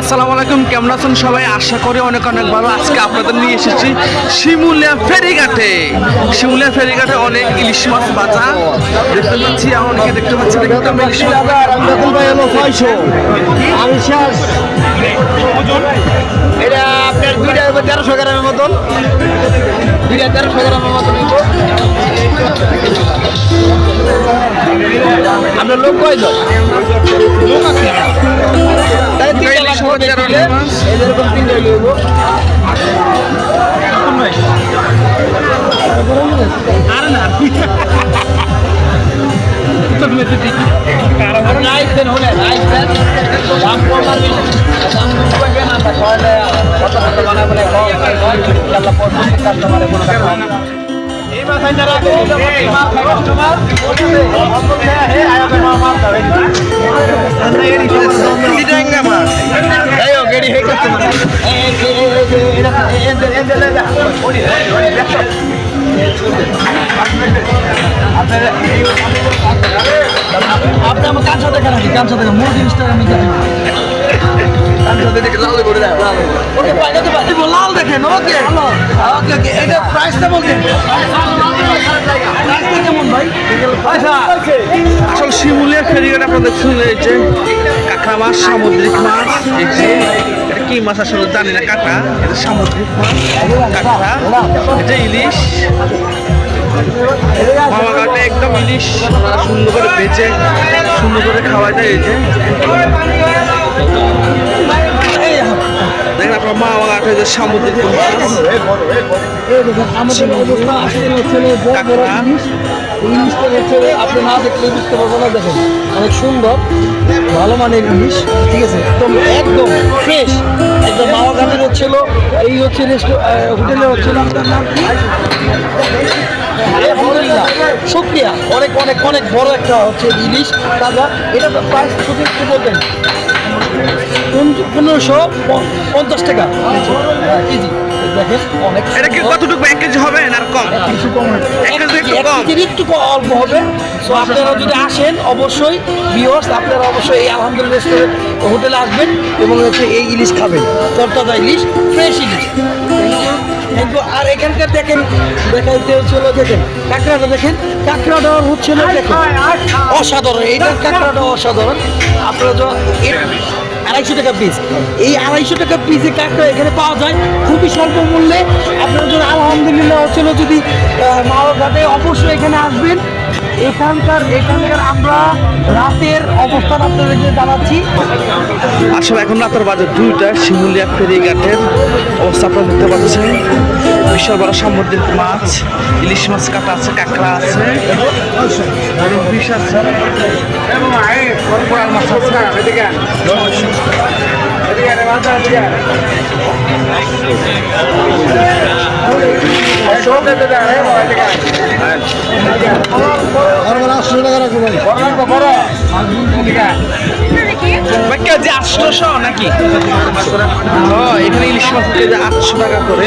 আসসালামু আলাইকুম, কেমন আছেন সবাই? আশা করি অনেক অনেক ভালো। আজকে আপনাদের নিয়ে এসেছি শিমুলিয়া ফেরিঘাটে। শিমুলিয়া ফেরিঘাটে অনেক ইলিশ মাছ বাজা দেখতে পাচ্ছি অনেকে দেখতে পাচ্ছি এটা তেরোশো গ্রামের মতন। দুইটা তেরোশো গ্রামের মতন। আপনার লোক কয়জন লোক আছে তাই তিনটা। এই যেরকম তিনটা কম পাবে না কাস্টমারে কোনো আপনি আমার কাঁচা দেখেন নাকি কাঁচা দেখেন মূল জিনিসটা আমি ওকে পাইতে পারি লাল দেখেন ওকে। ওকে ওকে এটা প্রাইসটা বলতেন প্রাইসটা কেমন ভাই? আচ্ছা আসল শিমুলিয়া ফেরিঘাট এই যে কাঁকড়া মাছ সামুদ্রিক মাছ এটা কি মাছ আসলে জানি না কাঁকড়া এটা সামুদ্রিক মাছ কাঁকড়া এটা ইলিশ একদম ইলিশ সুন্দর করে বেচে সুন্দর করে খাওয়া যায় এই যে। দেখেন আপনার যে আপনি না দেখলে বুঝতে না। দেখেন অনেক সুন্দর ভালো মানের জিনিস ঠিক আছে? একদম একদম ফ্রেশ একদম মামা ঘাটের হচ্ছিল এই হচ্ছে হোটেলে হচ্ছিল আপনার নাম শুক্রিয়া অনেক অনেক অনেক বড় একটা হচ্ছে ইলিশ তাজা এটা প্রাইস শুধু একটু বলবেন। পনেরো- পনেরোশো পঞ্চাশ টাকা। কেজি। দেখেন অনেক এটা কি। কতটুকু? এক কেজি হবে না কম? কম। একটু কম। একটু অল্প হবে। সো আপনারা যদি আসেন, অবশ্যই ভিওর্স আপনারা অবশ্যই এই আলহামদুলিল্লাহ রেস্টুরেন্ট হোটেলে আসবেন এবং হচ্ছে এই ইলিশ খাবেন। তরতাজা ইলিশ ফ্রেশ ইলিশ। You. আর এখানকার দেখেন, দেখাইতে হচ্ছিল দেখেন, কাঁকড়াটা দেখেন, কাঁকড়াটা হচ্ছিল দেখেন, অসাধারণ। এইটার কাঁকড়াটা অসাধারণ। আপনারা আড়াইশো টাকা পিস এই আড়াইশো টাকা পিসে কাঁকড়া এখানে পাওয়া যায়, খুবই স্বল্প মূল্যে। আপনারা যদি আলহামদুলিল্লাহ হচ্ছিল যদি মাওয়াঘাটে অবশ্যই এখানে আসবেন। এখানকার এখানকার আমরা রাতের অবস্থান আপনাদেরকে জানাচ্ছি। আসলে এখন রাতের বাজার দুইটা শিমুলিয়া ফেরিঘাটের অবস্থা আপনারা দেখতে পাচ্ছেন। বিশাল বড় সামুদ্রিক মাছ ইলিশ মাছ কাটা আছে কাঁকড়া আছে। এবং বিশ আছে মাছ আছে। কেজি আটশোশো নাকি ও এখানে ইলিশ মাছ আটশো টাকা করে।